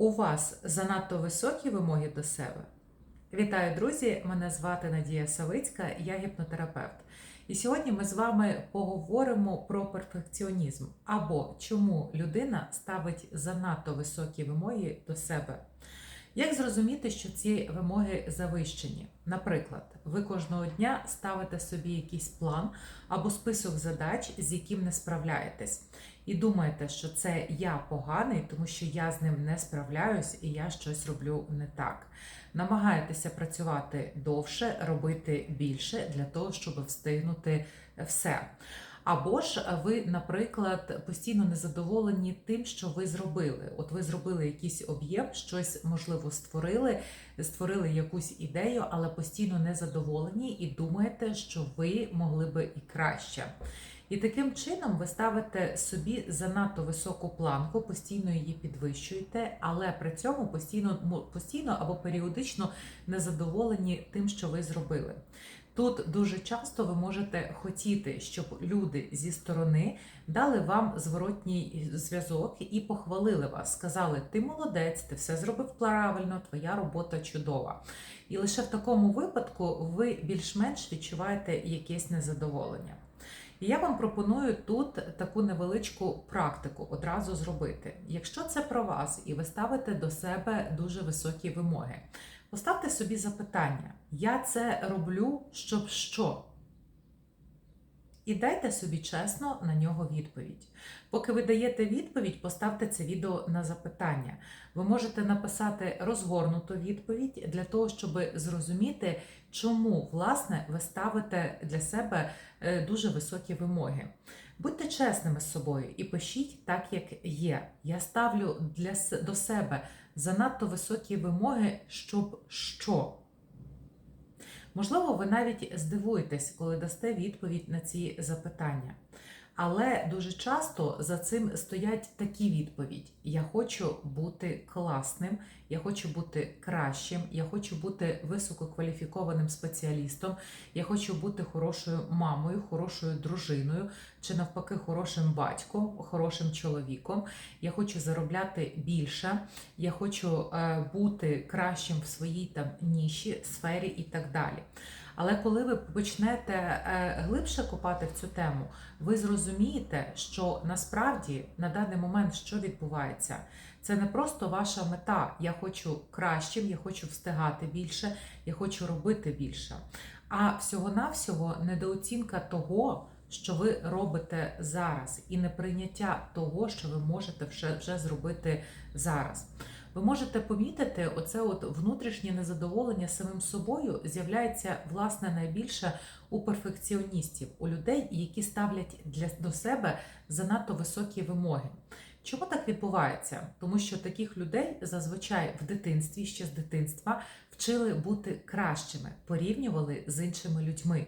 У вас занадто високі вимоги до себе? Вітаю, друзі! Мене звати Надія Савицька, я гіпнотерапевт. І сьогодні ми з вами поговоримо про перфекціонізм або чому людина ставить занадто високі вимоги до себе. Як зрозуміти, що ці вимоги завищені? Наприклад, ви кожного дня ставите собі якийсь план або список задач, з яким не справляєтесь, і думаєте, що це я поганий, тому що я з ним не справляюсь і я щось роблю не так. Намагаєтеся працювати довше, робити більше для того, щоб встигнути все. Або ж ви, наприклад, постійно незадоволені тим, що ви зробили. От ви зробили якийсь об'єкт, щось можливо створили, створили якусь ідею, але постійно незадоволені і думаєте, що ви могли би і краще. І таким чином ви ставите собі занадто високу планку, постійно її підвищуєте, але при цьому постійно, мо- постійно або періодично незадоволені тим, що ви зробили. Тут дуже часто ви можете хотіти, щоб люди зі сторони дали вам зворотній зв'язок і похвалили вас. Сказали, ти молодець, ти все зробив правильно, твоя робота чудова. І лише в такому випадку ви більш-менш відчуваєте якесь незадоволення. І я вам пропоную тут таку невеличку практику одразу зробити. Якщо це про вас і ви ставите до себе дуже високі вимоги, поставте собі запитання: я це роблю, щоб що? І дайте собі чесно на нього відповідь. Поки ви даєте відповідь, поставте це відео на запитання. Ви можете написати розгорнуту відповідь для того, щоб зрозуміти, чому власне ви ставите для себе е, дуже високі вимоги. Будьте чесними з собою і пишіть так, як є. Я ставлю для до себе занадто високі вимоги, щоб що. Можливо, ви навіть здивуєтесь, коли дасте відповідь на ці запитання. Але дуже часто за цим стоять такі відповіді: я хочу бути класним, я хочу бути кращим, я хочу бути висококваліфікованим спеціалістом, я хочу бути хорошою мамою, хорошою дружиною, чи навпаки, хорошим батьком, хорошим чоловіком. Я хочу заробляти більше, я хочу е, бути кращим в своїй там ніші, сфері і так далі. Але коли ви почнете е, глибше копати в цю тему, ви зрозумієте, що насправді на даний момент що відбувається, це не просто ваша мета. Я хочу кращим, я хочу встигати більше, я хочу робити більше. А всього-навсього недооцінка того, що ви робите зараз, і неприйняття того, що ви можете вже, вже зробити зараз. Ви можете помітити, оце от внутрішнє незадоволення самим собою з'являється власне найбільше у перфекціоністів, у людей, які ставлять для до себе занадто високі вимоги. Чому так відбувається? Тому що таких людей зазвичай в дитинстві, ще з дитинства, вчили бути кращими, порівнювали з іншими людьми.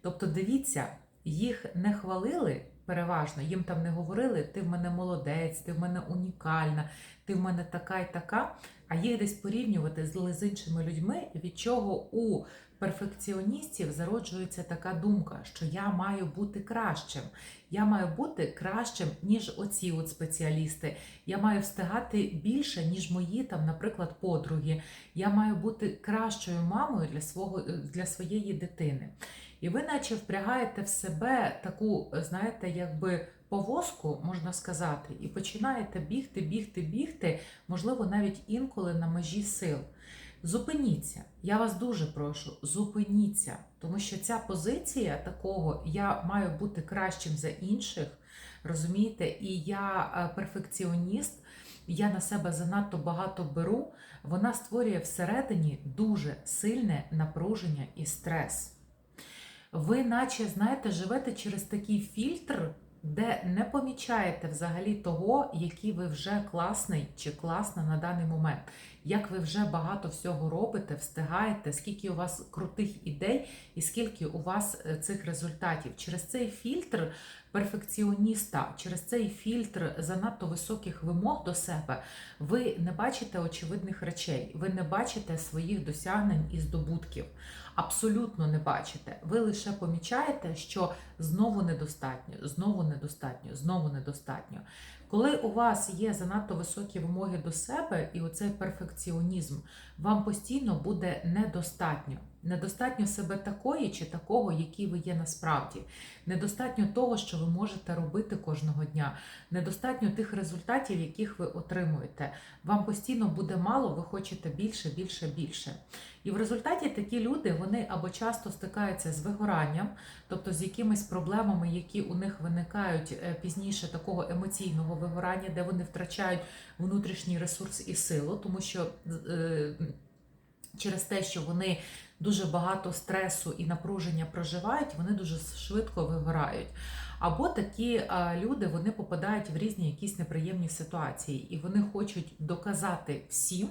Тобто, дивіться, їх не хвалили переважно, їм там не говорили, ти в мене молодець, ти в мене унікальна, ти в мене така і така, а їх десь порівнювати з, іншими людьми, від чого у перфекціоністів зароджується така думка, що я маю бути кращим. Я маю бути кращим, ніж оці от спеціалісти. Я маю встигати більше, ніж мої там, наприклад, подруги. Я маю бути кращою мамою для свого для своєї дитини. І ви, наче впрягаєте в себе таку, знаєте, якби повозку, можна сказати, і починаєте бігти, бігти, бігти, можливо, навіть інколи на межі сил. Зупиніться, я вас дуже прошу, зупиніться, тому що ця позиція такого я маю бути кращим за інших, розумієте, і я е, перфекціоніст, я на себе занадто багато беру, вона створює всередині дуже сильне напруження і стрес. Ви, наче, знаєте, живете через такий фільтр, де не помічаєте взагалі того, який ви вже класний чи класна на даний момент, як ви вже багато всього робите, встигаєте, скільки у вас крутих ідей і скільки у вас е, цих результатів. Через цей фільтр перфекціоніста, через цей фільтр занадто високих вимог до себе, ви не бачите очевидних речей, ви не бачите своїх досягнень і здобутків. Абсолютно не бачите. Ви лише помічаєте, що знову недостатньо, знову недостатньо, знову недостатньо. Коли у вас є занадто високі вимоги до себе і оцей перфекціонізм, вам постійно буде недостатньо. Недостатньо себе такої чи такого, який ви є насправді. Недостатньо того, що ви можете робити кожного дня. Недостатньо тих результатів, яких ви отримуєте. Вам постійно буде мало, ви хочете більше, більше, більше. І в результаті такі люди вони або часто стикаються з вигоранням, тобто з якимись проблемами, які у них виникають е, пізніше такого емоційного вигорання, де вони втрачають внутрішній ресурс і силу, тому що е, через те, що вони дуже багато стресу і напруження проживають, вони дуже швидко вигорають. Або такі люди вони попадають в різні якісь неприємні ситуації, і вони хочуть доказати всім,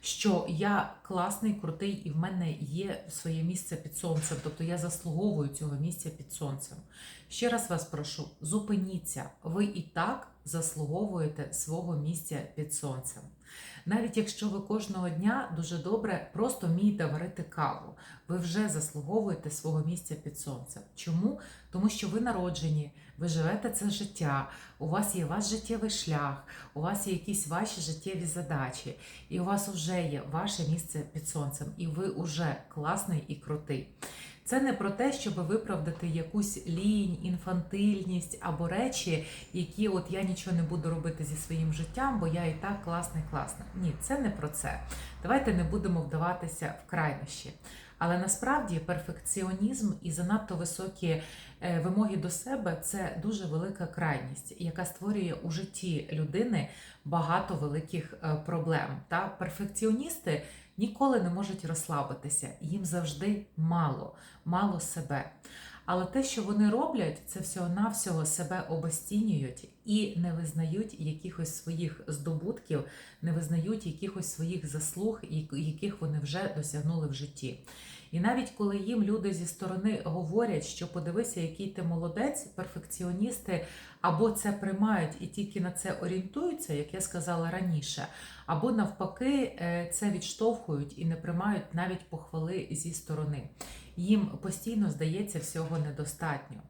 що я класний, крутий, і в мене є своє місце під сонцем, тобто я заслуговую цього місця під сонцем. Ще раз вас прошу, зупиніться, ви і так заслуговуєте свого місця під сонцем. Навіть якщо ви кожного дня дуже добре просто вмієте варити каву, ви вже заслуговуєте свого місця під сонцем. Чому? Тому що ви народжені, ви живете це життя, у вас є ваш життєвий шлях, у вас є якісь ваші життєві задачі, і у вас вже є ваше місце під сонцем, і ви вже класний і крутий. Це не про те, щоб виправдати якусь лінь, інфантильність або речі, які от я нічого не буду робити зі своїм життям, бо я і так класний, класна. Ні, це не про це. Давайте не будемо вдаватися в крайнощі. Але насправді перфекціонізм і занадто високі е, вимоги до себе це дуже велика крайність, яка створює у житті людини багато великих е, проблем. Та перфекціоністи ніколи не можуть розслабитися, їм завжди мало, мало себе. Але те, що вони роблять, це всього-навсього себе обостінюють і не визнають якихось своїх здобутків, не визнають якихось своїх заслуг, яких вони вже досягнули в житті. І навіть коли їм люди зі сторони говорять, що подивися, який ти молодець, перфекціоністи або це приймають і тільки на це орієнтуються, як я сказала раніше, або навпаки е, це відштовхують і не приймають навіть похвали зі сторони. Їм постійно здається всього недостатньо.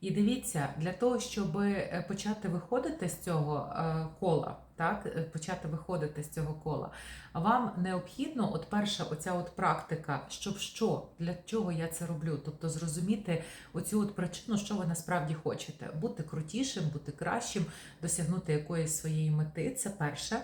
І дивіться, для того, щоб е, почати виходити з цього е, кола, так, е, почати виходити з цього кола, вам необхідно, от перша оця от практика, щоб що, для чого я це роблю, тобто зрозуміти оцю от причину, що ви насправді хочете. Бути крутішим, бути кращим, досягнути якоїсь своєї мети. Це перше.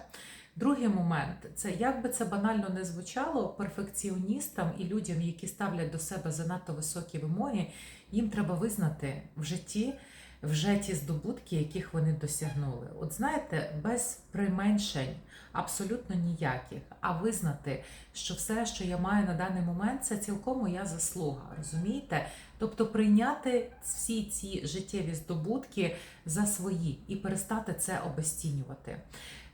Другий момент це як би це банально не звучало перфекціоністам і людям, які ставлять до себе занадто високі вимоги, їм треба визнати в житті вже ті здобутки, яких вони досягнули. От знаєте, без применшень абсолютно ніяких, а визнати, що все, що я маю на даний момент, це цілком моя заслуга. Розумієте? Тобто прийняти всі ці життєві здобутки за свої і перестати це обесцінювати.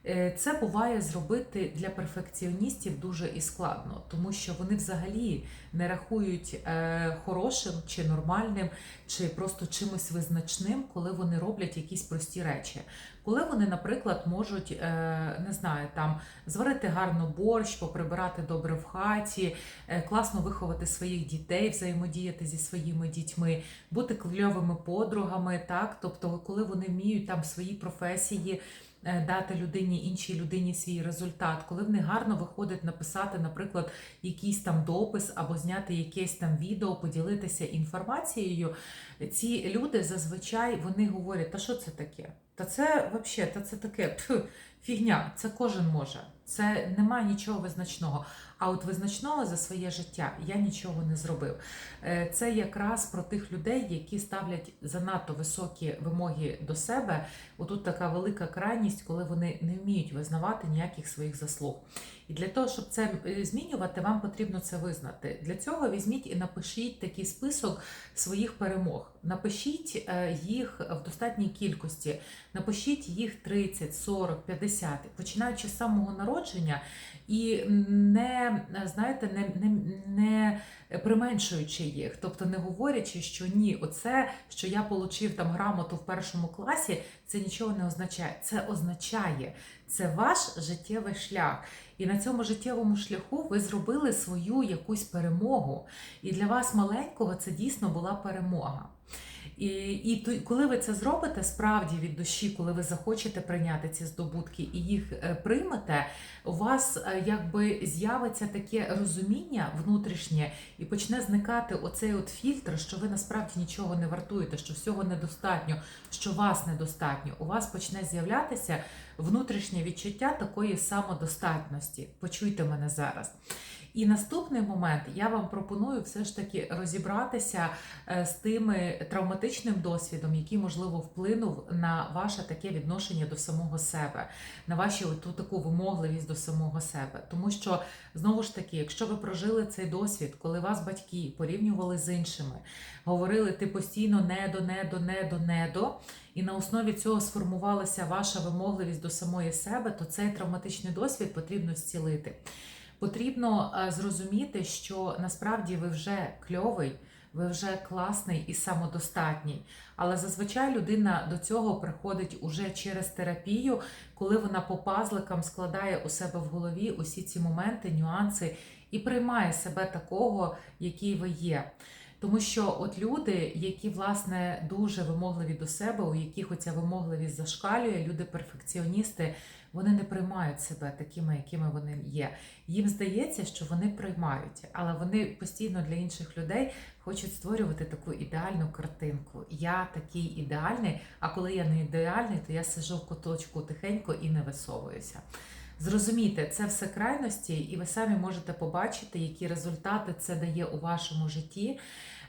Е, це буває зробити для перфекціоністів дуже і складно, тому що вони взагалі не рахують е, хорошим чи нормальним, чи просто чимось визначним, коли вони роблять якісь прості речі. Коли вони, наприклад, можуть е, не знаю, там зварити гарно борщ, поприбирати добре в хаті, класно виховати своїх дітей, взаємодіяти зі своїми дітьми, бути кльовими подругами, так тобто, коли вони вміють там свої професії. Е, дати людині іншій людині свій результат, коли в них гарно виходить написати, наприклад, якийсь там допис або зняти якесь там відео, поділитися інформацією. Ці люди зазвичай вони говорять, та що це таке? Та це взагалі, та це таке пф, фігня, це кожен може. Це немає нічого визначного. А от визначного за своє життя я нічого не зробив. Е, це якраз про тих людей, які ставлять занадто високі вимоги до себе. Отут така велика крайність, коли вони не вміють визнавати ніяких своїх заслуг. І для того, щоб це е, змінювати, вам потрібно це визнати. Для цього візьміть і напишіть такий список своїх перемог. Напишіть е, їх в достатній кількості, напишіть їх 30, 40, 50, починаючи з самого народження і не знаєте, не, не, не применшуючи їх, тобто не говорячи, що ні, оце, що я отримав там грамоту в першому класі, це нічого не означає. Це означає, це ваш життєвий шлях. І на цьому життєвому шляху ви зробили свою якусь перемогу. І для вас маленького це дійсно була перемога. І, і коли ви це зробите справді від душі, коли ви захочете прийняти ці здобутки і їх е, приймете, у вас е, якби з'явиться таке розуміння внутрішнє і почне зникати оцей от фільтр, що ви насправді нічого не вартуєте, що всього недостатньо, що вас недостатньо. У вас почне з'являтися внутрішнє відчуття такої самодостатності. Почуйте мене зараз. І наступний момент я вам пропоную все ж таки розібратися е, з тими травматичним досвідом, який можливо вплинув на ваше таке відношення до самого себе, на вашу ту таку вимогливість до самого себе. Тому що знову ж таки, якщо ви прожили цей досвід, коли вас батьки порівнювали з іншими, говорили ти постійно недо, недо, недо, недо, і на основі цього сформувалася ваша вимогливість до самої себе, то цей травматичний досвід потрібно зцілити. Потрібно е, зрозуміти, що насправді ви вже кльовий, ви вже класний і самодостатній. Але зазвичай людина до цього приходить уже через терапію, коли вона по пазликам складає у себе в голові усі ці моменти, нюанси і приймає себе такого, який ви є. Тому що от люди, які власне дуже вимогливі до себе, у яких оця вимогливість зашкалює, люди перфекціоністи, вони не приймають себе такими, якими вони є. Їм здається, що вони приймають, але вони постійно для інших людей хочуть створювати таку ідеальну картинку. Я такий ідеальний, а коли я не ідеальний, то я сижу в куточку тихенько і не висовуюся. Зрозумійте, це все крайності, і ви самі можете побачити, які результати це дає у вашому житті.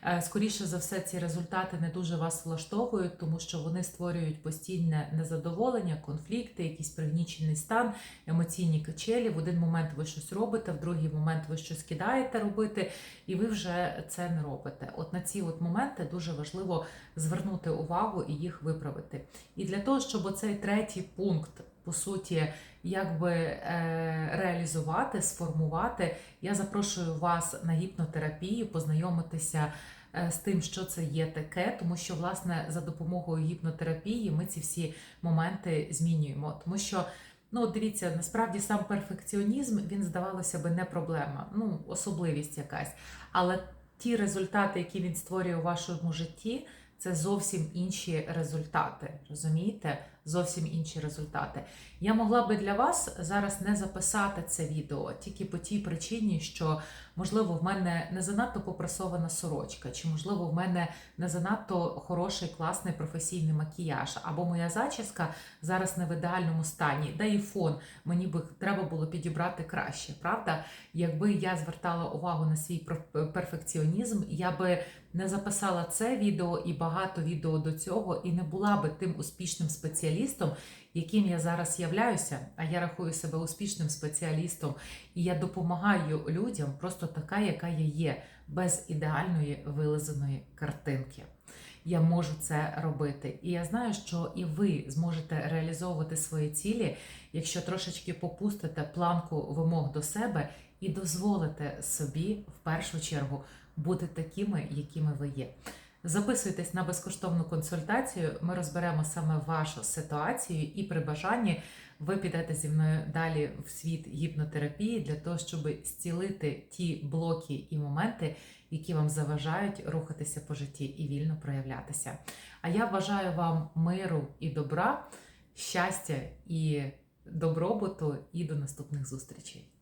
Е, Скоріше за все, ці результати не дуже вас влаштовують, тому що вони створюють постійне незадоволення, конфлікти, якийсь пригнічений стан, емоційні качелі. В один момент ви щось робите, в другий момент ви щось кидаєте робити, і ви вже це не робите. От на ці от моменти дуже важливо звернути увагу і їх виправити. І для того, щоб оцей третій пункт, по суті, якби е, реалізувати, сформувати, я запрошую вас на гіпнотерапію, познайомитися е, з тим, що це є таке, тому що власне за допомогою гіпнотерапії ми ці всі моменти змінюємо. Тому що, ну дивіться, насправді сам перфекціонізм він здавалося би не проблема, ну особливість якась. Але ті результати, які він створює у вашому житті, це зовсім інші результати. Розумієте? Зовсім інші результати. Я могла би для вас зараз не записати це відео тільки по тій причині, що можливо в мене не занадто попрасована сорочка, чи можливо в мене не занадто хороший класний професійний макіяж, або моя зачіска зараз не в ідеальному стані, да і фон мені би треба було підібрати краще. Правда, якби я звертала увагу на свій перфекціонізм, я би не записала це відео і багато відео до цього, і не була би тим успішним спеціалістом, яким я зараз являюся. А я рахую себе успішним спеціалістом, і я допомагаю людям просто така, яка я є, без ідеальної вилизаної картинки. Я можу це робити. І я знаю, що і ви зможете реалізовувати свої цілі, якщо трошечки попустите планку вимог до себе і дозволите собі в першу чергу бути такими, якими ви є. Записуйтесь на безкоштовну консультацію. Ми розберемо саме вашу ситуацію, і при бажанні ви підете зі мною далі в світ гіпнотерапії для того, щоб зцілити ті блоки і моменти, які вам заважають рухатися по житті і вільно проявлятися. А я бажаю вам миру і добра, щастя і добробуту, і до наступних зустрічей.